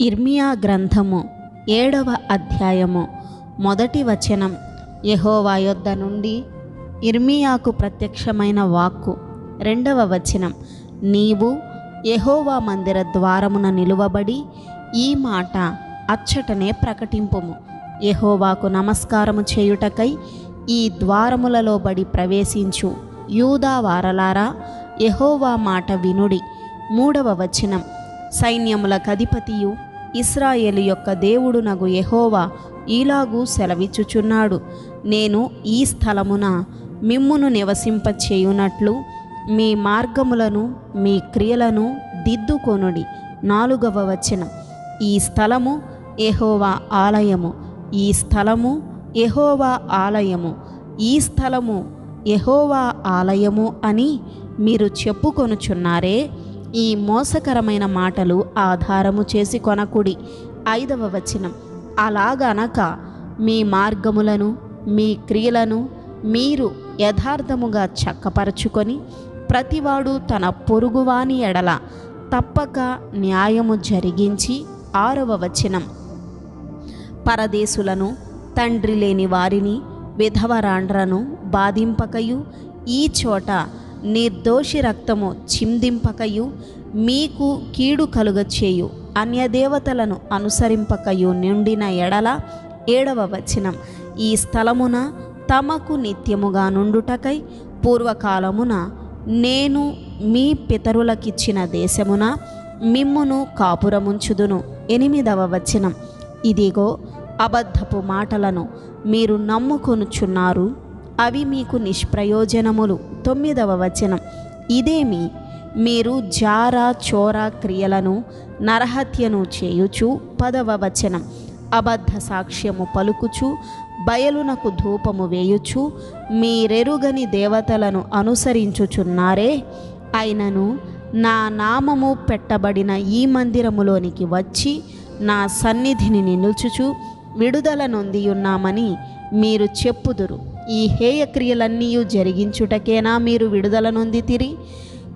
ఇర్మియా గ్రంథము ఏడవ అధ్యాయము మొదటి వచనం. యెహోవా యొద్ద నుండి ఇర్మియాకు ప్రత్యక్షమైన వాక్కు. రెండవ వచనం. నీవు యహోవా మందిర ద్వారమున నిలువబడి ఈ మాట అచ్చటనే ప్రకటింపుము. యహోవాకు నమస్కారము చేయుటకై ఈ ద్వారములలో బడి ప్రవేశించు. యూదా వారలారా యెహోవా మాట వినుడి. మూడవ వచనం. సైన్యముల కధిపతియు ఇస్రాయేలు యొక్క దేవుడునగు ఎహోవా ఈలాగు సెలవిచ్చుచున్నాడు. నేను ఈ స్థలమున మిమ్మును నివసింపచేయునట్లు మీ మార్గములను మీ క్రియలను దిద్దుకొనుడి. నాలుగవ వచనం. ఈ స్థలము ఎహోవా ఆలయము. ఈ స్థలము ఎహోవా ఆలయము. ఈ స్థలము ఎహోవా ఆలయము అని మీరు చెప్పుకొనుచున్నారే ఈ మోసకరమైన మాటలు ఆధారము చేసి కొనకుడి. ఐదవ వచనం. అలాగనక మీ మార్గములను మీ క్రియలను మీరు యథార్థముగా చక్కపరచుకొని ప్రతివాడు తన పొరుగువాని ఎడల తప్పక న్యాయము జరిగించి ఆరవ వచనం. పరదేశులను తండ్రి లేని వారిని విధవరాండ్రను బాధింపకయు ఈ చోట నిర్దోషి రక్తము చిందింపకయు మీకు కీడు కలుగచేయు. అన్యదేవతలను అనుసరింపకయు నిండిన ఎడల ఏడవ వచనం. ఈ స్థలమున తమకు నిత్యముగా నుండుటకై పూర్వకాలమున నేను మీ పితరులకిచ్చిన దేశమున మిమ్మును కాపురముంచుదును. ఎనిమిదవ వచనం. ఇదిగో అబద్ధపు మాటలను మీరు నమ్ముకొనుచున్నారు. అవి మీకు నిష్ప్రయోజనములు. తొమ్మిదవ వచనం. ఇదేమి? మీరు జార చోర క్రియలను నరహత్యను చేయుచు. పదవ వచనం. అబద్ధ సాక్ష్యము పలుకుచు. బయలునకు ధూపము వేయుచు. మీరెరుగని దేవతలను అనుసరించుచున్నారే? అయినను నా నామము పెట్టబడిన ఈ మందిరములోనికి వచ్చి నా సన్నిధిని నిలుచుచు. విడుదల నొంది ఉన్నామని మీరు చెప్పుదురు. ఈ హేయ క్రియలన్నీ జరిగించుటకేనా మీరు విడుదల నొందితిరి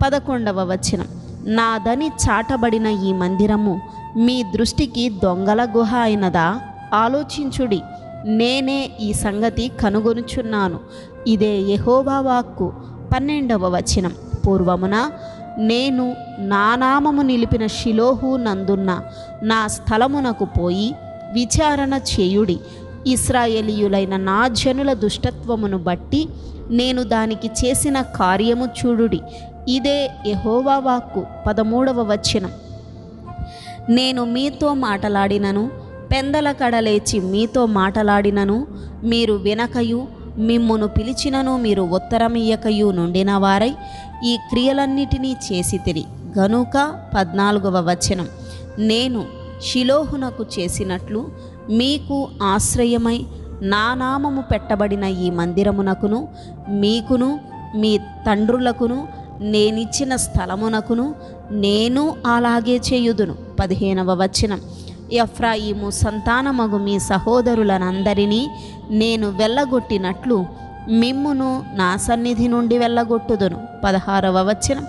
పదకొండవ వచనం. నాదని చాటబడిన ఈ మందిరము మీ దృష్టికి దొంగల గుహ అయినదా? ఆలోచించుడి. నేనే ఈ సంగతి కనుగొనుచున్నాను. ఇదే యహోవా వాక్కు. పన్నెండవ వచనం. పూర్వమున నేను నా నామము నిలిపిన శిలోహు నందున్న నా స్థలమునకు పోయి విచారణ చేయుడి. ఇస్రాయేలీయులైన నా జనుల దుష్టత్వమును బట్టి నేను దానికి చేసిన కార్యము చూడుడి. ఇదే యహోవా వాక్కు పదమూడవ వచనం. నేను మీతో మాటలాడినను పెందల కడలేచి మీతో మాటలాడినను మీరు వినకయు మిమ్మును పిలిచినను మీరు ఉత్తరమియ్యకయు నుండిన వారై ఈ క్రియలన్నిటినీ చేసి తిరి గనుక పద్నాలుగవ వచనం. నేను షిలోహునకు చేసినట్లు మీకు ఆశ్రయమై నా నామము పెట్టబడిన ఈ మందిరమునకును మీకును మీ తండ్రులకును నేనిచ్చిన స్థలమునకును నేను అలాగే చేయుదును. పదిహేనవ వచనం. ఎఫ్రాయిము సంతానమగు మీ సహోదరులనందరినీ నేను వెళ్ళగొట్టినట్లు మిమ్మును నా సన్నిధి నుండి వెళ్ళగొట్టుదును. పదహారవ వచనం.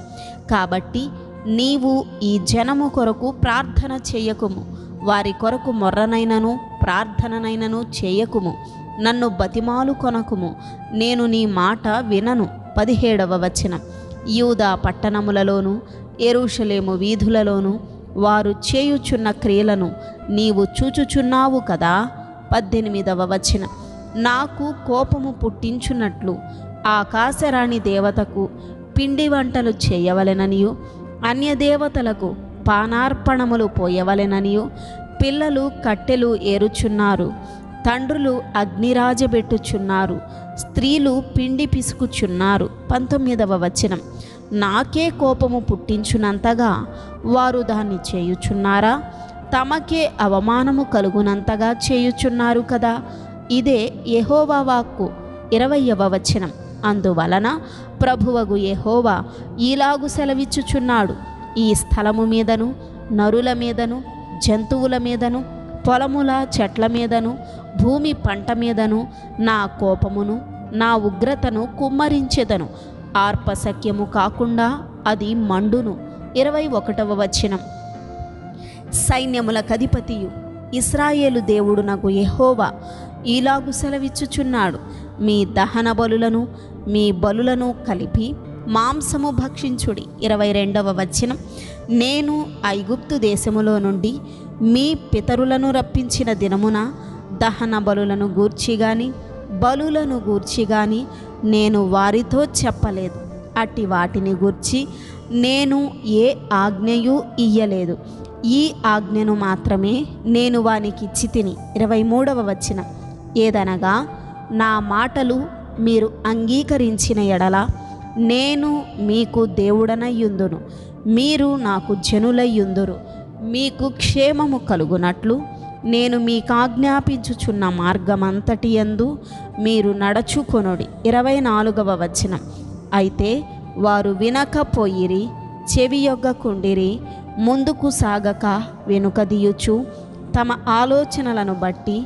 కాబట్టి నీవు ఈ జనము కొరకు ప్రార్థన చేయకుము. వారి కొరకు మొర్రనైనను ప్రార్థననైనను చేయకుము. నన్ను బతిమాలు కొనకుము. నేను నీ మాట వినను. పదిహేడవ వచనం. యూదా పట్టణములలోను ఎరుషలేము వీధులలోనూ వారు చేయుచున్న క్రియలను నీవు చూచుచున్నావు కదా? పద్దెనిమిదవ వచనం. నాకు కోపము పుట్టించున్నట్లు ఆకాశరాణి దేవతకు పిండి వంటలు చేయవలెననియు అన్యదేవతలకు పానార్పణములు పోయవలెననియు. పిల్లలు కట్టెలు ఏరుచున్నారు. తండ్రులు అగ్నిరాజబెట్టుచున్నారు స్త్రీలు పిండి పిసుకుచున్నారు. పంతొమ్మిదవ వచనం. నాకే కోపము పుట్టించునంతగా వారు దాన్ని చేయుచున్నారా? తమకే అవమానము కలుగునంతగా చేయుచున్నారు కదా? ఇదే యహోవా వాక్కు. ఇరవయవ వచనం. అందువలన ప్రభువగు యహోవా ఈలాగు సెలవిచ్చుచున్నాడు. ఈ స్థలము మీదను నరుల మీదను జంతువుల మీదను పొలముల చెట్ల మీదను భూమి పంట మీదను నా కోపమును నా ఉగ్రతను కుమ్మరించెదను. ఆర్పసఖ్యము కాకుండా అది మండును. ఇరవై ఒకటవ వచనం. సైన్యముల కధిపతియు ఇస్రాయేలు దేవుడు నాకు ఎహోవా ఈలాగు సెలవిచ్చుచున్నాడు. మీ దహన బలులను మీ బలులను కలిపి మాంసము భక్షించుడి. ఇరవై రెండవ వచనం. నేను ఐగుప్తు దేశములో నుండి మీ పితరులను రప్పించిన దినమున దహన బలులను గూర్చి గాని బలులను గూర్చి గాని నేను వారితో చెప్పలేదు. అట్టి వాటిని గూర్చి నేను ఏ ఆజ్ఞయు ఇయ్యలేదు. ఈ ఆజ్ఞను మాత్రమే నేను వానికి ఇచ్చి తిని. ఇరవై మూడవ వచ్చిన ఏదనగా నా మాటలు మీరు అంగీకరించిన ఎడల నేను మీకు దేవుడనయ్యుందును. మీరు నాకు జనులయ్యుందురు. మీకు క్షేమము కలుగునట్లు నేను మీకు ఆజ్ఞాపించుచున్న మార్గమంతటి యందు మీరు నడచుకొనుడి. ఇరవై నాలుగవ వచనం. అయితే వారు వినకపోయిరి చెవి యొగ్గకుండిరి ముందుకు సాగక వెనుకదీయుచు తమ ఆలోచనలను బట్టి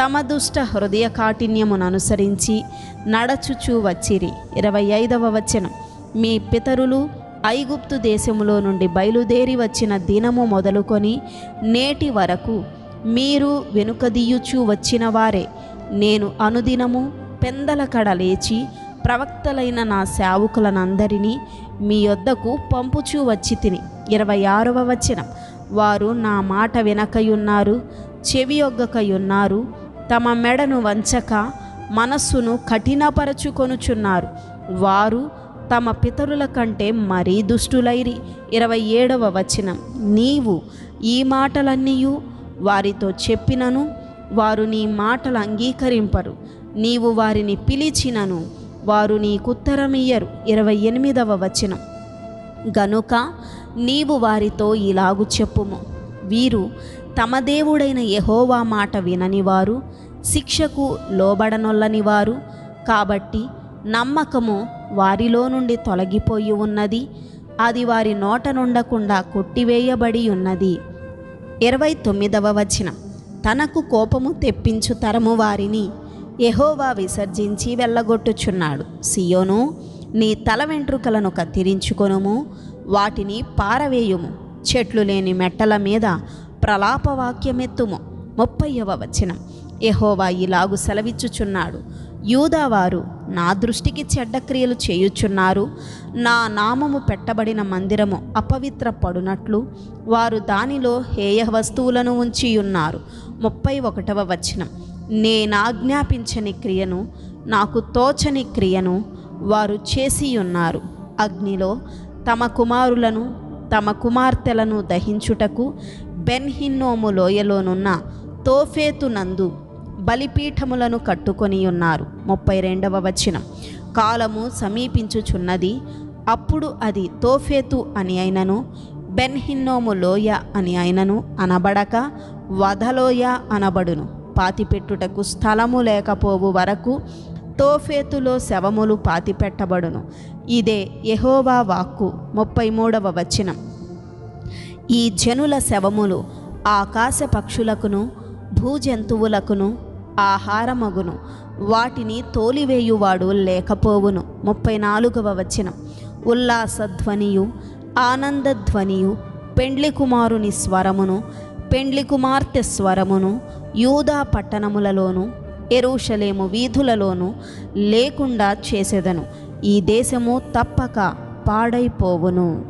తమ దుష్ట హృదయ కాఠిన్యమును అనుసరించి నడచుచూ వచ్చిరి. ఇరవై ఐదవ వచనం. మీ పితరులు ఐగుప్తు దేశములో నుండి బయలుదేరి వచ్చిన దినము మొదలుకొని నేటి వరకు మీరు వెనుకదీయుచూ వచ్చిన వారే. నేను అనుదినము పెందల కడ లేచి ప్రవక్తలైన నా సేవకులనందరినీ మీ యొద్దకు పంపుచూ వచ్చి తిని. ఇరవై ఆరవ వచనం. వారు నా మాట వినకయున్నారు చెవియొగ్గకయున్నారు తమ మెడను వంచక మనస్సును కఠినపరచుకొనుచున్నారు. వారు తమ పితరుల కంటే మరీ దుష్టులైరి. ఇరవై ఏడవ వచనం. నీవు ఈ మాటలన్నీయు వారితో చెప్పినను వారు నీ మాటలు అంగీకరింపరు. నీవు వారిని పిలిచినను వారు నీకుత్తరమియ్యరు. ఇరవై ఎనిమిదవ వచనం. గనుక నీవు వారితో ఇలాగు చెప్పుము. వీరు తమ దేవుడైన యహోవా మాట విననివారు శిక్షకు లోబడనొల్లనివారు. కాబట్టి నమ్మకము వారిలో నుండి తొలగిపోయి ఉన్నది అది వారి నోట నుండకుండా కొట్టివేయబడి ఉన్నది. ఇరవై తొమ్మిదవ వచనం. తనకు కోపము తెప్పించు తరము వారిని ఎహోవా విసర్జించి వెళ్ళగొట్టుచున్నాడు. సియోను నీ తల వెంట్రుకలను కత్తిరించుకొనుము వాటిని పారవేయుము. చెట్లు లేని మెట్టల మీద ప్రలాపవాక్యమెత్తుము. ముప్పైవ వచనం. ఎహోవా ఇలాగు సెలవిచ్చుచున్నాడు. యూదావారు నా దృష్టికి చెడ్డ క్రియలు చేయుచున్నారు. నా నామము పెట్టబడిన మందిరము అపవిత్రపడునట్లు వారు దానిలో హేయ వస్తువులను ఉంచి ఉన్నారు ముప్పై ఒకటవ వచనం. నేనాజ్ఞాపించని క్రియను నాకు తోచని క్రియను వారు చేసి ఉన్నారు అగ్నిలో తమ కుమారులను తమ కుమార్తెలను దహించుటకు బెన్హిన్నోము లోయలోనున్న తోఫేతు నందు బలిపీఠములను కట్టుకొని ఉన్నారు. ముప్పై రెండవ వచనం. కాలము సమీపించుచున్నది అప్పుడు అది తోఫేతు అని అయినను బెన్హిన్నోము లోయ అని అయినను అనబడక వధలోయ అనబడును. పాతిపెట్టుటకు స్థలము లేకపోవు వరకు తోఫేతులో శవములు పాతిపెట్టబడును. ఇదే యెహోవా వాక్కు ముప్పై మూడవ వచనం. ఈ జనుల శవములు ఆకాశ పక్షులకును భూజంతువులకును ఆహారమగును. వాటిని తోలివేయువాడు లేకపోవును. ముప్పై నాలుగవ వచనం. ఉల్లాసధ్వనియు ఆనందధ్వనియు పెండ్లి కుమారుని స్వరమును పెండ్లి కుమార్తె స్వరమును యూదా పట్టణములలోను ఎరుషలేము వీధులలోను లేకుండా చేసేదను. ఈ దేశము తప్పక పాడైపోవును.